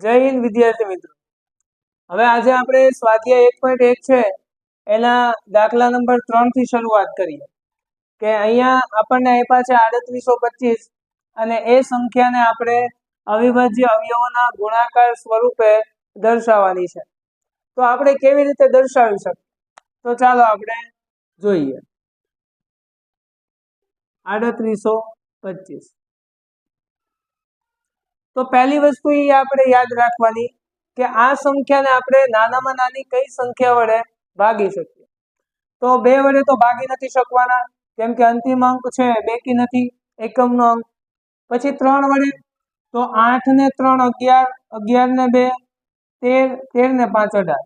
જય હિન્દ, વિદ્યાર્થી મિત્રો. હવે આજે આપણે સ્વાધ્યાય એક પોઈન્ટ એક છે, એના દાખલા નંબર ત્રણથી શરૂઆત કરીએ. કે અહીંયા આપણને આપ્યા છે આડત્રીસો પચીસ અને એ સંખ્યાને આપણે અવિભાજ્ય અવયવોના ગુણાકાર સ્વરૂપે દર્શાવવાની છે. તો આપણે કેવી રીતે દર્શાવી શકીએ? તો ચાલો આપણે જોઈએ. આડત્રીસો પચીસ. તો પહેલી વસ્તુ એ આપણે યાદ રાખવાની કે આ સંખ્યાને આપણે નાનામાં નાની કઈ સંખ્યા વડે ભાગી શકીએ. તો બે વડે તો ભાગી નથી શકવાના, કેમ કે અંતિમ અંક છે, બેકી નથી, એકમનો અંક. પછી ત્રણ વડે તો આઠ ને ત્રણ અગિયાર અગિયાર ને બે, તેર તેર ને પાંચ અઢાર.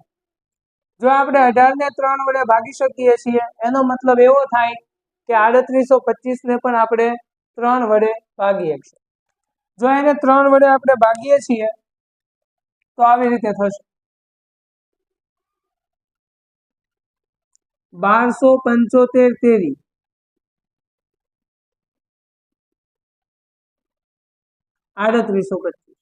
જો આપણે અઢાર ને ત્રણ વડે ભાગી શકીએ છીએ, એનો મતલબ એવો થાય કે આડત્રીસો પચીસ ને પણ આપણે ત્રણ વડે ભાગી છીએ. જો એને ત્રણ વડે આપણે ભાગીએ છીએ, તો આવી રીતે થશે. બારસો પંચોતેર તેરી. આડત્રીસો પચીસ.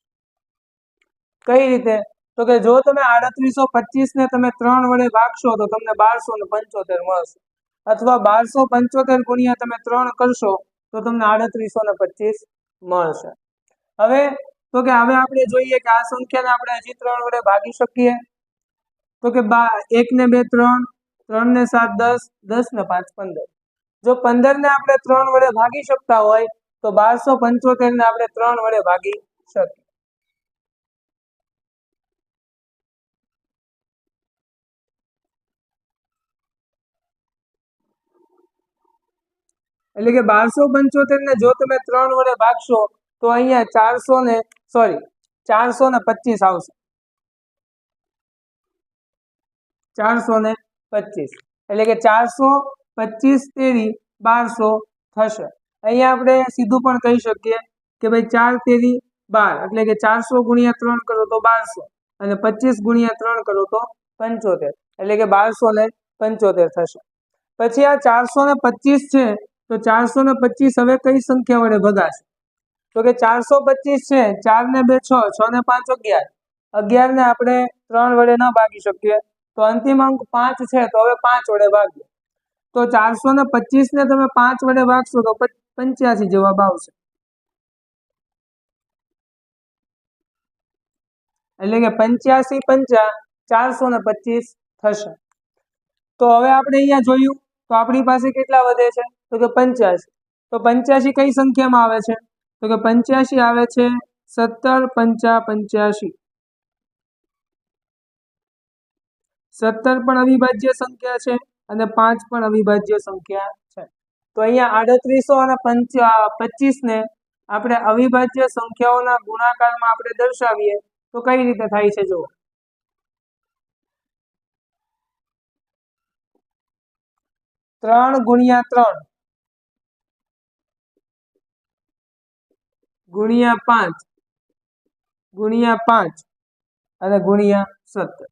કઈ રીતે? તો કે જો તમે આડત્રીસો પચીસ ને તમે ત્રણ વડે ભાગશો, તો તમને બારસો ને પંચોતેર મળશે. અથવા બારસો પંચોતેર ગુણ્યા તમે ત્રણ કરશો, તો તમને આડત્રીસો ને પચીસ મળશે. હવે, તો કે હવે આપણે જોઈએ કે આ સંખ્યાને આપણે હજી ત્રણ વડે ભાગી શકીએ. તો કે બા એક ને બે, ત્રણ ત્રણ ને સાત, દસ દસ ને પાંચ, પંદર. જો પંદર ને આપણે ત્રણ વડે ભાગી શકતા હોય, તો બારસો પંચોતેર ને આપણે ત્રણ વડે ભાગી શકીએ. એટલે કે બારસો પંચોતેર ને જો તમે ત્રણ વડે ભાગશો તો અહીંયા ચારસો ને સોરી ચારસો ને પચીસ આવશે. ચારસો ને પચીસ. એટલે કે ચારસો પચીસ તેરી બારસો થશે. અહીંયા આપણે સીધું પણ કહી શકીએ કે ભાઈ ચાર તેરી બાર, એટલે કે ચારસો ગુણ્યા ત્રણ કરો તો બારસો અને પચીસ ગુણ્યા ત્રણ કરો તો પંચોતેર, એટલે કે બારસો ને પંચોતેર થશે. પછી આ ચારસો ને પચીસ છે, તો ચારસો ને પચીસ હવે કઈ સંખ્યા વડે ભગાશે? તો કે ચારસો પચીસ છે, ચાર ને બે છ છ ને પાંચ અગિયાર. અગિયાર ને આપણે ત્રણ વડે ન ભાગી શકીએ. તો અંતિમ અંક પાંચ છે, તો હવે પાંચ વડે ભાગીએ. તો ચારસો ને પચીસ ને તમે પાંચ વડે ભાગશો તો પંચ્યાસી જવાબ આવશે. એટલે કે પંચ્યાસી પંચા, ચારસો ને પચીસ થશે. તો હવે આપણે અહીંયા જોયું, તો આપણી પાસે કેટલા વધે છે? તો કે પંચ્યાસી. તો પંચ્યાસી કઈ સંખ્યામાં આવે છે? તો કે પંચ્યાસી આવે છે, સત્તર, પંચા, પંચ્યાસી. સત્તર પણ અવિભાજ્ય સંખ્યા છે અને પાંચ પણ અવિભાજ્ય સંખ્યા છે. તો અહીંયા આડત્રીસો અને પંચ પચીસ ને આપણે અવિભાજ્ય સંખ્યાઓના ગુણાકારમાં આપણે દર્શાવીએ તો કઈ રીતે થાય છે જુઓ. ત્રણ ગુણ્યા ત્રણ. ગુણ્યા પાંચ. ગુણ્યા પાંચ અને ગુણ્યા સત્તર.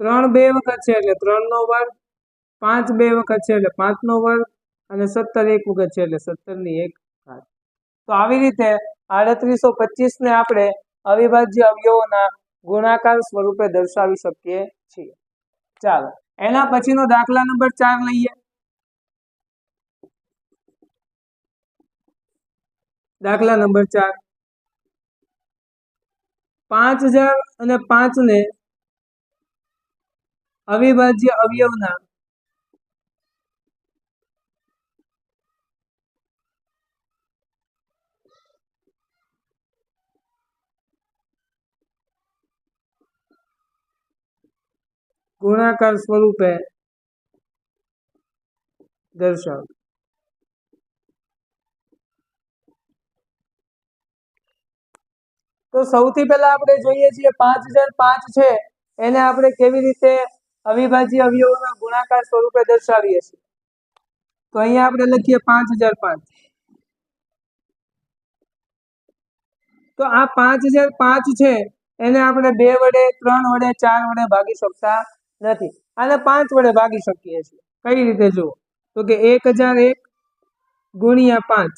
ત્રણ બે વખત છે એટલે ત્રણ નો વર્ગ, પાંચ બે વખત છે એટલે પાંચ નો વર્ગ અને સત્તર એક વખત છે એટલે સત્તરની એક ઘાત. તો આવી રીતે આડત્રીસો પચીસ ને આપણે અવિભાજ્ય અવયવોના ગુણાકાર સ્વરૂપે દર્શાવી શકીએ છીએ. ચાલો, એના પછીનો દાખલા નંબર ચાર લઈએ. દાખલા નંબર ચાર. પાંચ હજાર અને પાંચ ને અવિભાજ્ય અવયવના ગુણાકાર સ્વરૂપે દર્શાવ. તો સૌથી પહેલા આપણે જોઈએ છીએ પાંચ હજાર પાંચ છે. એને આપણે કેવી રીતે અવિભાજ્ય અવયવોના ગુણાકાર સ્વરૂપે દર્શાવીએ છીએ. તો અહીંયા આપણે લખીએ પાંચ હજાર પાંચ. તો આ પાંચ હજાર પાંચ છે, એને આપણે બે વડે, ત્રણ વડે, ચાર વડે ભાગી શકતા નથી. આને પાંચ વડે ભાગી શકીએ છીએ. કઈ રીતે જુઓ? તો કે એક હજાર એક ગુણ્યા પાંચ.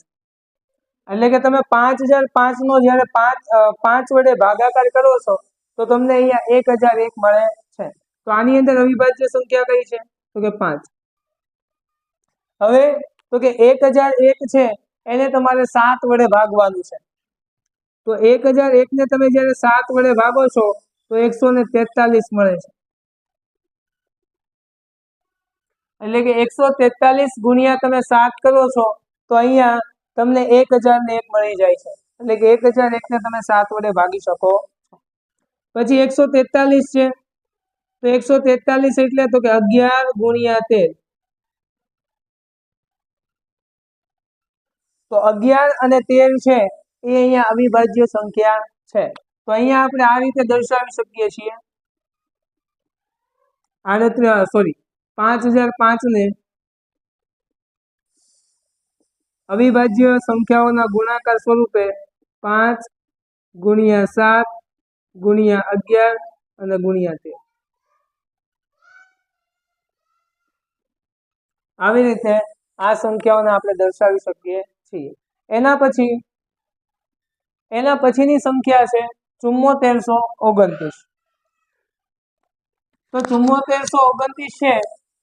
એટલે કે તમે પાંચ હજાર પાંચ નો જયારે પાંચ પાંચ વડે ભાગાકાર કરો છો, તો તમને અહીંયા એક હજાર એક મળે છે. તો આની અંદર અવિભાજ્ય સંખ્યા કઈ છે? તો કે પાંચ. હવે તો કે એક હજાર એક છે, એને તમારે સાત વડે ભાગવાનું છે. તો એક હજાર એક ને તમે જયારે સાત વડે ભાગો છો, તો એકસો ને તેતાલીસ મળે છે. એટલે કે એકસો તેતાલીસ ગુણ્યા તમે સાત કરો છો, તો અહીંયા તમને એક હજાર ને એક મળી જાય છે. એટલે કે એક હજાર એક ને તમે સાત વડે ભાગી શકો. પછી એકસો તેતાલીસ છે. તો એકસો તેતાલીસ એટલે તો કે અગિયાર ગુણ્યા તેર. તો અગિયાર અને તેર છે, એ અહીંયા અવિભાજ્ય સંખ્યા છે. તો અહીંયા આપણે આ રીતે દર્શાવી શકીએ છીએ. આડત્રીસ સોરી પાંચ હજાર પાંચ ને અવિભાજ્ય સંખ્યાઓના ગુણાકાર સ્વરૂપે પાંચ ગુણ્યા સાત ગુણ્યા અગિયાર અને ગુણ્યા તેર. આવી રીતે આ સંખ્યાઓને આપણે દર્શાવી શકીએ છીએ. એના પછી, એના પછીની સંખ્યા છે ચુમ્મોતેરસો ઓગણત્રીસ. તો ચુમ્મોતેરસો ઓગણત્રીસ છે,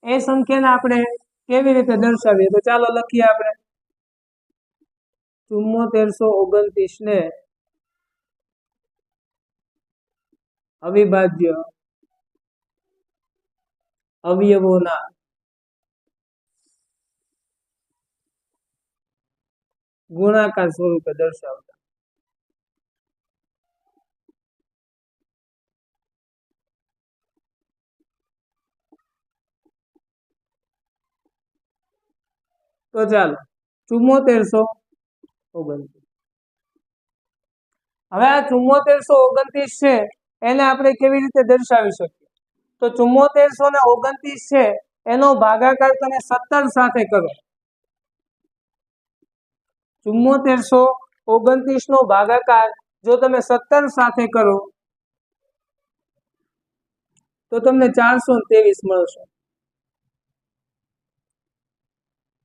એ સંખ્યાને આપણે કેવી રીતે દર્શાવીએ? તો ચાલો લખીએ આપણે. ચુમ્મોતેરસો ઓગણત્રીસ ને અવિભાજ્ય અવયવોના ગુણાકાર સ્વરૂપે દર્શાવતા. તો ચાલો ચુમ્મોતેરસો હવે આ ચુમ્મોતેરસો ઓગણત્રીસ છે, એને આપણે કેવી રીતે દર્શાવી શકીએ? તો ચુમ્મોતેરસો ને ઓગણત્રીસ છે, એનો ભાગાકાર તમે સત્તર સાથે કરો. ચુમ્મોતેરસો ઓગણત્રીસ નો ભાગાકાર જો તમે સત્તર સાથે કરો, તો તમને ચારસો ત્રેવીસ મળશે.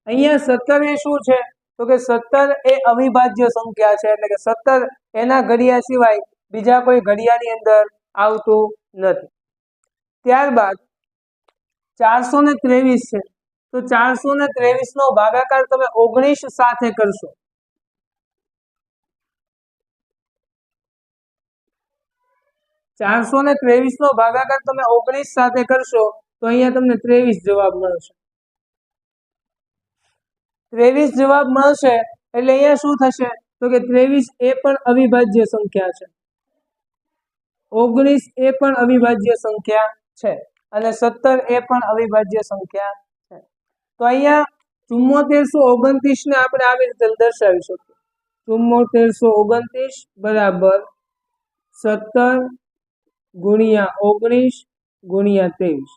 અહીંયા સત્તર એ શું છે? તો કે સત્તર એ અવિભાજ્ય સંખ્યા છે, એટલે કે સત્તર એના ઘડિયા સિવાય બીજા કોઈ ઘડિયાની અંદર આવતું નથી. ત્યારબાદ ચારસો ને ત્રેવીસ છે. તો ચારસો ને ત્રેવીસ નો ભાગાકાર તમે ઓગણીસ સાથે કરશો. ચારસો ને ત્રેવીસ નો ભાગાકાર તમે ઓગણીસ સાથે કરશો, તો અહીંયા તમને ત્રેવીસ જવાબ મળશે. ત્રેવીસ જવાબ મળશે, એટલે અહીંયા શું થશે? તો કે ત્રેવીસ એ પણ અવિભાજ્ય સંખ્યા છે. ઓગણીસ એ પણ અવિભાજ્ય સંખ્યા છે અને સત્તર એ પણ અવિભાજ્ય સંખ્યા છે. તો અહીંયા ચુમ્મોતેરસો ઓગણત્રીસ ને આપણે આવી રીતે દર્શાવી શકીએ. ચુમ્મોતેરસો ઓગણત્રીસ બરાબર સત્તર ગુણ્યા ઓગણીસ ગુણ્યા ત્રેવીસ.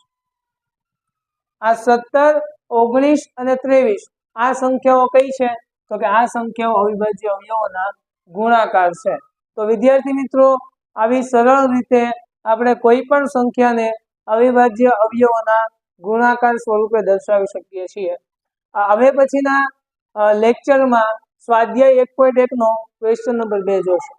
આ સત્તર, ઓગણીસ અને ત્રેવીસ આ સંખ્યાઓ કઈ છે? તો કે આ સંખ્યાઓ અવિભાજ્ય અવયવોના ગુણાકાર છે. તો વિદ્યાર્થી મિત્રો, આવી સરળ રીતે આપણે કોઈ પણ સંખ્યાને અવિભાજ્ય અવયવોના ગુણાકાર સ્વરૂપે દર્શાવી શકીએ છીએ. હવે પછીના લેક્ચરમાં સ્વાધ્યાય એક પોઈન્ટ એકનો ક્વેશ્ચન નંબર બે જોશું.